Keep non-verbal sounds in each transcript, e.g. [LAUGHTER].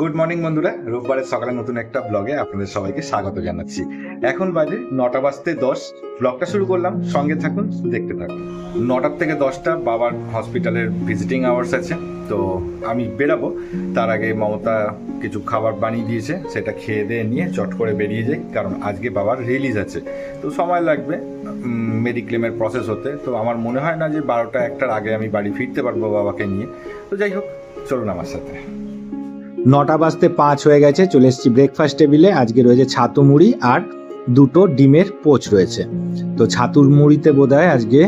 Good morning বন্ধুরা। রোববারের সকালে নতুন একটা ব্লগে আপনাদের সবাইকে স্বাগত জানাচ্ছি। এখন বাজে নটা বাজতে দশ। ব্লগটা শুরু করলাম। সঙ্গে থাকুন, দেখতে থাকুন। নটার থেকে দশটা বাবার হসপিটালের ভিজিটিং আওয়ার্স আছে। তো আমি বেরাবো। তার আগে মমতা কিছু খাবার বানিয়ে দিয়েছে। সেটা খেয়ে দিয়ে নিয়ে চট করে বেরিয়ে যাই। কারণ আজকে বাবার রিলিজ আছে। তো সময় লাগবে মেডিক্লেমের প্রসেস হতে। তো আমার মনে হয় না যে বারোটা একটার আগে আমি বাড়ি ফিরতে পারব বাবাকে নিয়ে। তো যাই হোক, চলুন আমার সাথে। নটা বাজতে পাঁচ হয়ে গেছে, চলে এসেছি ব্রেকফাস্ট টেবিলে আজকে রয়েছে ছাতু মুড়ি আর দুটো ডিমের পোচ রয়েছে। তো ছাতুর মুড়িতে বোধ আজকে,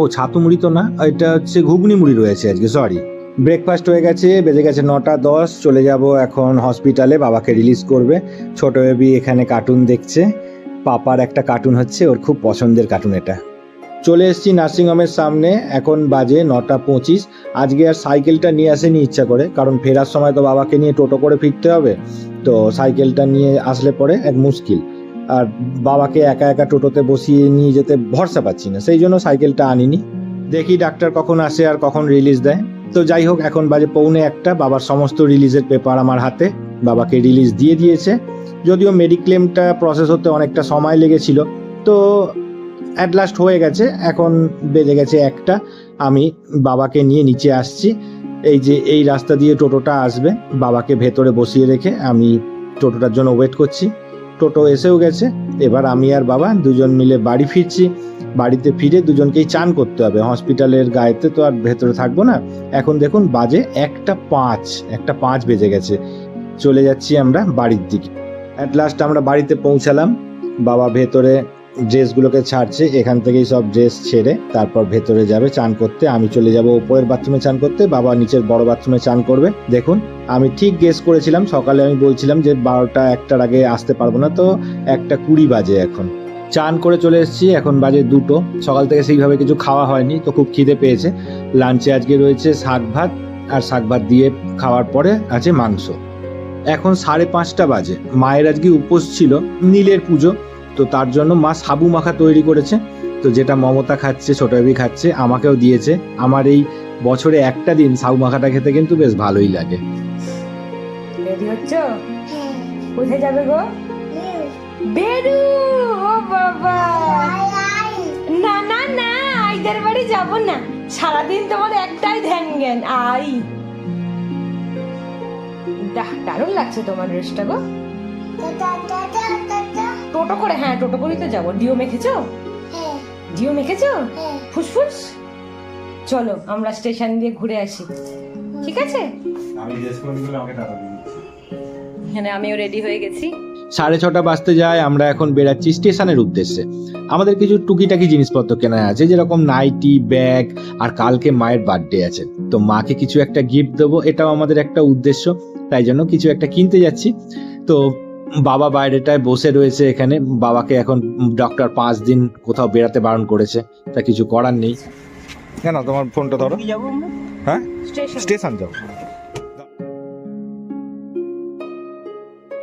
ও ছাতু মুড়ি তো না, এটা হচ্ছে ঘুগনি মুড়ি রয়েছে আজকে সরি ব্রেকফাস্ট হয়ে গেছে, বেজে গেছে নটা দশ, চলে যাব এখন হসপিটালে বাবাকে রিলিজ করবে। ছোট বেবি এখানে কার্টুন দেখছে, পাপার একটা কার্টুন হচ্ছে, ওর খুব পছন্দের কার্টুন এটা। চলে এসেছি নার্সিংহোমের সামনে, এখন বাজে নটা পঁচিশ। আজকে আর সাইকেলটা নিয়ে আসেনি ইচ্ছা করে, কারণ ফেরার সময় তো বাবাকে নিয়ে টোটো করে ফিরতে হবে। তো সাইকেলটা নিয়ে আসলে পরে এক মুশকিল। আর বাবাকে একা একা টোটোতে বসিয়ে নিয়ে যেতে ভরসা পাচ্ছি না, সেই জন্য সাইকেলটা আনিনি। দেখি ডাক্তার কখন আসে আর কখন রিলিজ দেয়। তো যাই হোক, এখন বাজে পৌনে একটা, বাবার সমস্ত রিলিজের পেপার আমার হাতে, বাবাকে রিলিজ দিয়ে দিয়েছে। যদিও মেডিক্লেমটা প্রসেস হতে অনেকটা সময় লেগেছিল। তো অ্যাট লাস্ট হয়ে গেছে, এখন বেজে গেছে একটা। আমি বাবাকে নিয়ে নিচে আসছি। এই যে এই রাস্তা দিয়ে টোটোটা আসবে, বাবাকে ভেতরে বসিয়ে রেখে আমি টোটোটার জন্য ওয়েট করছি। টোটো এসেও গেছে, এবার আমি আর বাবা দুজন মিলে বাড়ি ফিরছি। বাড়িতে ফিরে দুজনকেই চান করতে হবে। হসপিটালের গায়েতে তো আর ভেতরে থাকব না। এখন দেখুন বাজে একটা পাঁচ একটা পাঁচ বেজে গেছে। চলে যাচ্ছি আমরা বাড়ির দিকে। অ্যাট লাস্ট আমরা বাড়িতে পৌঁছালাম। বাবা ভেতরে ড্রেসগুলোকে ছাড়ছে, এখান থেকেই সব ড্রেস ছেড়ে তারপর ভেতরে যাবে চান করতে। আমি চলে যাব উপরের বাথরুমে চান করতে, বাবা নিচের বড় বাথরুমে চান করবে। দেখুন, আমি ঠিক গেস করেছিলাম, সকালে আমি বলছিলাম যে বারোটা একটার আগে আসতে পারব না, তো একটা কুড়ি বাজে এখন। চান করে চলে এসেছি, এখন বাজে দুটো। সকাল থেকে সেইভাবে কিছু খাওয়া হয়নি, তো খুব খিদে পেয়েছে। লাঞ্চে আজকে রয়েছে শাক ভাত, আর শাক ভাত দিয়ে খাওয়ার পরে আছে মাংস। এখন সাড়ে পাঁচটা বাজে। মায়ের আজকে উপোস ছিল, নীলের পুজো। তো তার জন্য মা সাবু মাখা তৈরি করেছে। তো যেটা মমতা খাচ্ছে ছোট বেবি খাচ্ছে আমাকেও দিয়েছে। আমার এই বছরে একটা দিন সাবু মাখাটা খেতে কিন্তু বেশ ভালোই লাগে। রেডি হচ্ছ? কোথায় যাবে গো? বেরু। ও বাবা। না না না আইদের বাড়ি যাব না। সারাদিন তোমার একটাই ধ্যান জ্ঞান আই। দারুণ লাগছে তোমার ড্রেসটা গো। টোটো করে হ্যাঁ টোটো করেই তো যাব। ডিও মেখেছো? ডিও মেখেছো? ফুসফুস? চলো আমরা স্টেশন দিয়ে ঘুরে আসি। ঠিক আছে? এখানে আমিও রেডি হয়ে গেছি। সাড়ে ছটা বাজতে যায় আমরা এখন বেরাচ্ছি স্টেশনের উদ্দেশ্যে। আমাদের কিছু টুকিটাকি জিনিসপত্র কেনা আছে যেরকম নাইটি ব্যাগ আর কালকে মায়ের বার্থডে আছে। তো মাকে কিছু একটা গিফট দেবো এটাও আমাদের একটা উদ্দেশ্য তাই জন্য কিছু একটা কিনতে যাচ্ছি। তো বাবা বাইরেটায় বসে রয়েছে এখানে। বাবাকে এখন ডক্টর পাঁচ দিন কোথাও বেড়াতে বারণ করেছে তা কিছু করার নেই। কেন তোমার ফোনটা ধরো। হ্যাঁ? স্টেশন স্টেশন যাও।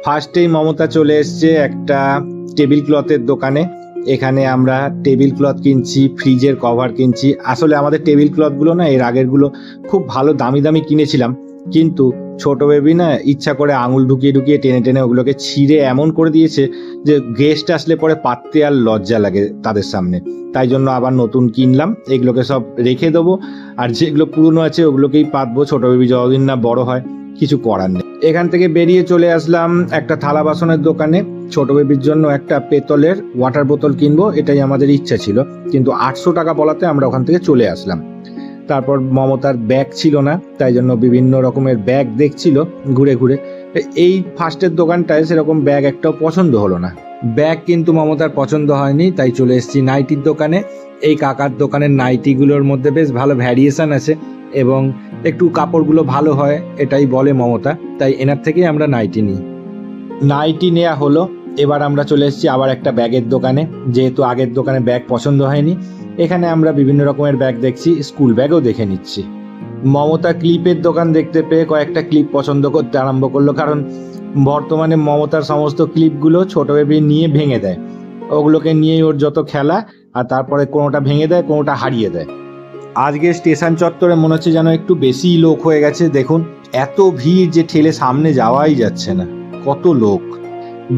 ফার্স্টেই মমতা চলে এসছে একটা টেবিল ক্লথের দোকানে। এখানে আমরা টেবিল ক্লথ কিনছি ফ্রিজের কভার কিনছি। আসলে আমাদের টেবিল ক্লথগুলো না এর আগেরগুলো খুব ভালো দামি দামি কিনেছিলাম। কিন্তু ছোট বেবি না ইচ্ছা করে আঙুল ঢুকিয়ে ঢুকিয়ে টেনে টেনে ওগুলোকে ছিঁড়ে এমন করে দিয়েছে যে গেস্ট আসলে পরে পাততে আর লজ্জা লাগে তাদের সামনে। তাই জন্য আবার নতুন কিনলাম, এগুলোকে সব রেখে দেবো। আর যেগুলো পুরনো আছে ওগুলোকেই পাতবো, ছোট বেবি যতদিন না বড় হয়, কিছু করার নেই। এখান থেকে বেরিয়ে চলে আসলাম একটা থালা বাসনের দোকানে। ছোট বেবির জন্য একটা পেতলের ওয়াটার বোতল কিনবো, এটাই আমাদের ইচ্ছা ছিল। কিন্তু আটশো টাকা বলাতে আমরা ওখান থেকে চলে আসলাম। তারপর মমতার ব্যাগ ছিল না, তাই জন্য বিভিন্ন রকমের ব্যাগ দেখছিল ঘুরে ঘুরে। এই ফার্স্টের দোকানটায় সেরকম ব্যাগ একটাও পছন্দ হলো না। ব্যাগ কিন্তু মমতার পছন্দ হয়নি, তাই চলে এসেছি নাইটির দোকানে। এই কাকার দোকানের নাইটিগুলোর মধ্যে বেশ ভালো ভ্যারিয়েশন আছে এবং একটু কাপড়গুলো ভালো হয়, এটাই বলে মমতা। তাই এনার থেকেই আমরা নাইটি নিই। নাইটি নেওয়া হলো, এবার আমরা চলে এসেছি আবার একটা ব্যাগের দোকানে। যেহেতু আগের দোকানে ব্যাগ পছন্দ হয়নি এখানে আমরা বিভিন্ন রকমের ব্যাগ দেখছি স্কুল ব্যাগও দেখে নিচ্ছি। মমতা ক্লিপের দোকান দেখতে পেয়ে কয়েকটা ক্লিপ পছন্দ করতে আরম্ভ করল, কারণ বর্তমানে মমতার সমস্ত ক্লিপগুলো ছোট বেবি নিয়ে ভেঙে দেয়। ওগুলোকে নিয়েই ওর যত খেলা, আর তারপরে কোনোটা ভেঙে দেয়, কোনোটা হারিয়ে দেয়। আজকে স্টেশন চত্বরে মনে হচ্ছে যেন একটু বেশি লোক হয়ে গেছে, দেখুন, এত ভিড় যে ঠেলে সামনে যাওয়াই যাচ্ছে না, কত লোক।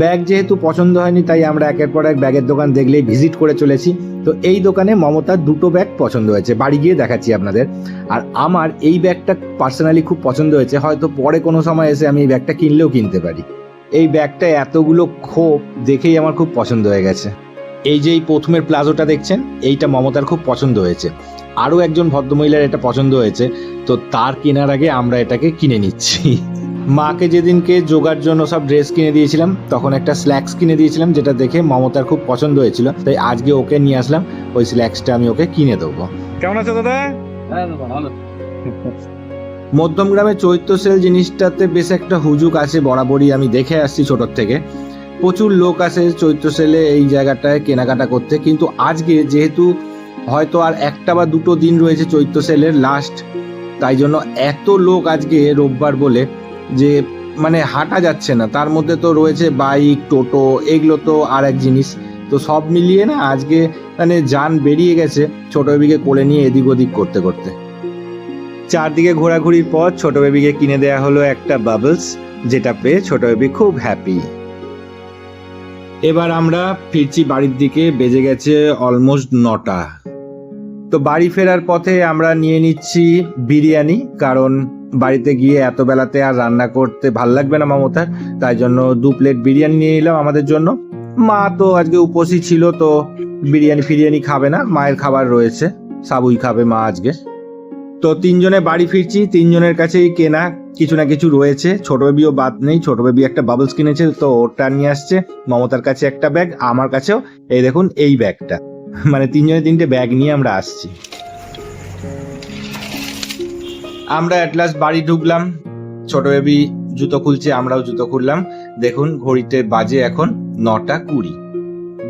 ব্যাগ যেহেতু পছন্দ হয়নি, তাই আমরা একের পর এক ব্যাগের দোকান দেখলেই ভিজিট করে চলেছি। তো এই দোকানে মমতার দুটো ব্যাগ পছন্দ হয়েছে। বাড়ি গিয়ে দেখাচ্ছি আপনাদের। আর আমার এই ব্যাগটা পার্সোনালি খুব পছন্দ হয়েছে। হয়তো পরে কোনো সময় এসে আমি এই ব্যাগটা কিনলেও কিনতে পারি। এই ব্যাগটা এতগুলো খোপ দেখেই আমার খুব পছন্দ হয়ে গেছে। এই যে এই প্রথমের প্লাজোটা দেখছেন, এইটা মমতার খুব পছন্দ হয়েছে। আরও একজন ভদ্রমহিলার এটা পছন্দ হয়েছে। তো তার কেনার আগে আমরা এটাকে কিনে নিচ্ছি। মাকে যেদিনকে যোগার জন্য সব ড্রেস কিনে দিয়েছিলাম তখন একটা স্ল্যাক্স কিনে দিয়েছিলাম যেটা দেখে মমতার খুব পছন্দ হয়েছিল। তাই আজকে ওকে নিয়ে আসলাম ওই স্ল্যাক্সটা আমি ওকে কিনে দেবো। কেমন আছো দাদা? মধ্যমগ্রামে চৈত্র সেল জিনিসটাতে বেশ একটা হুজুক আছে বরাবরই আমি দেখে আসছি ছোটোর থেকে। প্রচুর লোক আসে চৈত্র সেলে এই জায়গাটায় কেনাকাটা করতে কিন্তু আজকে যেহেতু হয়তো আর একটা বা দুটো দিন রয়েছে চৈত্র সেলের লাস্ট তাই জন্য এত লোক আজকে রোববার বলে যে মানে হাঁটা যাচ্ছে না, তার মধ্যে তো রয়েছে বাইক টোটো, এগুলো তো আর এক জিনিস। তো সব মিলিয়ে না আজকে মানে যান বেরিয়ে গেছে ছোট বেবিকে কোলে নিয়ে এদিক ওদিক করতে করতে। চারদিকে ঘোরাঘুরির পর ছোট বেবিকে কিনে দেয়া হলো একটা বাবলস যেটা পেয়ে ছোট বেবি খুব হ্যাপি এবার আমরা ফিরছি বাড়ির দিকে, বেজে গেছে অলমোস্ট নটা। তো বাড়ি ফেরার পথে আমরা নিয়ে নিচ্ছি বিরিয়ানি, কারণ বাড়িতে গিয়ে এত বেলাতে আর রান্না করতে ভালো লাগবে না মমতার, তাই জন্য দু প্লেট বিরিয়ানি নিয়ে নিলাম আমাদের জন্য। মা তো আজকে উপসী ছিল তো বিরিয়ানি ফিরিয়ানি খাবে না, মায়ের খাবার রয়েছে, সাবুই খাবে মা আজকে। তো তিনজনে বাড়ি ফিরছি, তিনজনের কাছেই কেনা কিছু না কিছু রয়েছে। ছোট বেবিও বাদ নেই, ছোট বেবি একটা বাবলস কিনেছে, তো ওটা নিয়ে আসছে, মমতার কাছে একটা ব্যাগ, আমার কাছেও, এই দেখুন, এই ব্যাগটা। মানে তিনজনে তিনটে ব্যাগ নিয়ে আমরা আসছি। আমরা অ্যাট লাস্ট বাড়ি ঢুকলাম। ছোট বেবি জুতো খুলছে, আমরাও জুতো খুললাম। দেখুন, ঘড়িতে বাজে এখন নটা কুড়ি।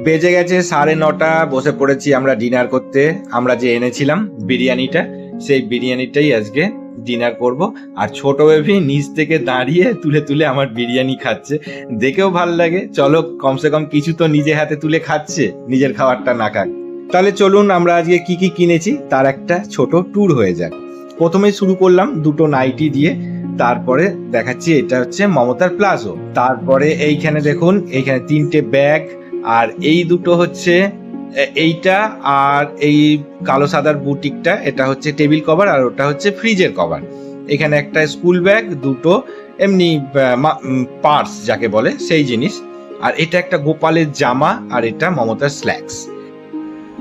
বেজে গেছে সাড়ে নটা, বসে পড়েছি আমরা ডিনার করতে। আমরা যে এনেছিলাম বিরিয়ানিটা, সেই বিরিয়ানিটাই আজকে ডিনার করব। আর ছোট বেবি নিচ থেকে দাঁড়িয়ে তুলে তুলে আমার বিরিয়ানি খাচ্ছে। দেখেও ভালো লাগে। চলো, কমসে কম কিছু তো নিজে হাতে তুলে খাচ্ছে, নিজের খাবারটা না খাক। তাহলে চলুন, আমরা আজকে কি কি কিনেছি, তার একটা ছোট ট্যুর হয়ে যাক। প্রথমে শুরু করলাম দুটো নাইটি দিয়ে, তারপরে দেখাচ্ছি এটা হচ্ছে মমতার প্লাজো। তারপরে এইখানে দেখুন, এইখানে তিনটে ব্যাগ, আর এই দুটো হচ্ছে এইটা আর এই কালো সাদার বুটিকটা, এটা হচ্ছে টেবিল কভার আর ওটা হচ্ছে ফ্রিজের কভার। এখানে একটা স্কুল ব্যাগ, দুটো এমনি পার্স যাকে বলে, সেই জিনিস। আর এটা একটা গোপালের জামা আর এটা মমতার স্ল্যাক্স।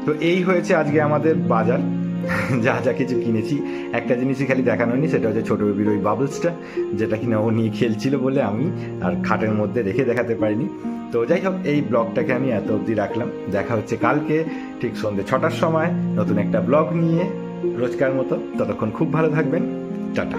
তো এই হয়েছে আজকে আমাদের বাজার। [LAUGHS] যা যা কিছু কিনেছি। একটা জিনিসই খালি দেখানো হয়নি, সেটা হচ্ছে ছোটো বেবির ওই বাবলসটা যেটা কিনা ও নিয়ে খেলছিল বলে আমি আর খাটের মধ্যে রেখে দেখাতে পারিনি। তো যাই হোক, এই ব্লগটাকে আমি এত অবধি রাখলাম। দেখা হচ্ছে কালকে, ঠিক সন্ধ্যে ছটার সময়, নতুন একটা ব্লগ নিয়ে। রোজকার মতো, ততক্ষণ খুব ভালো থাকবেন। টাটা।